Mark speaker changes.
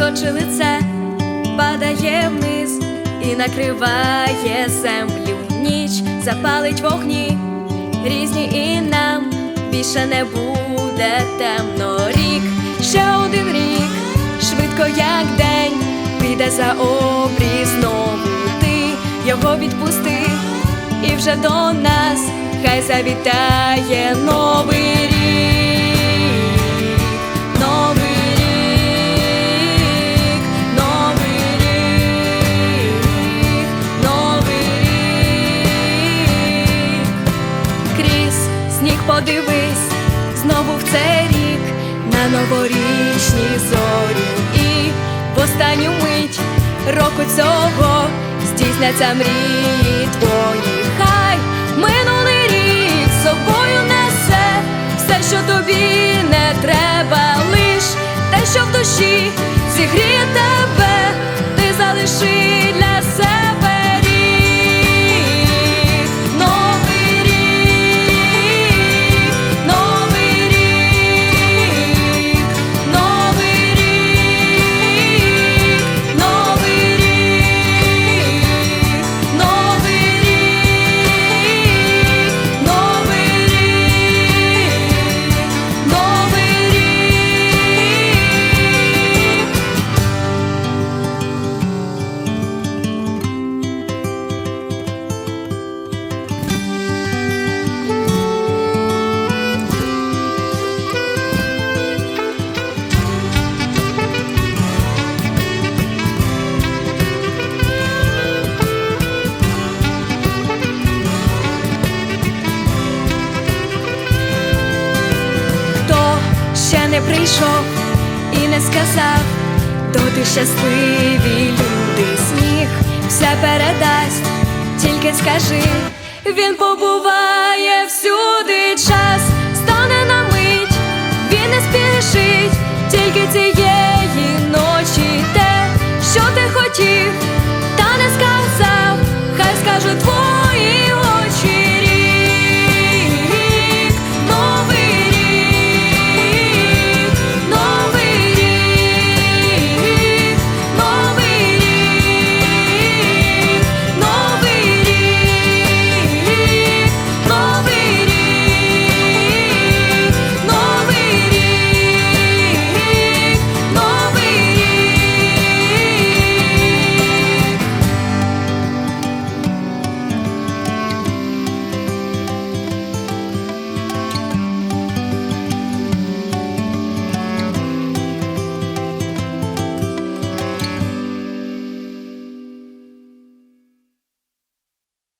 Speaker 1: очі лице падає вниз і накриває землю. Ніч запалить вогні, різні і нам більше не буде темно. Рік, ще один рік, швидко як день, піде за обріз знову ти його відпусти, і вже до нас хай завітає новий подивись, знову в цей рік на новорічні зорі і в останню мить року цього здійсняться мрії твої. Хай минулий рік з собою несе все, що тобі не треба, лиш те, що в душі зігріє тебе, ти залиши не прийшов і не сказав, доти щасливі люди сніг все передасть, тільки скажи, він побуває всюди час,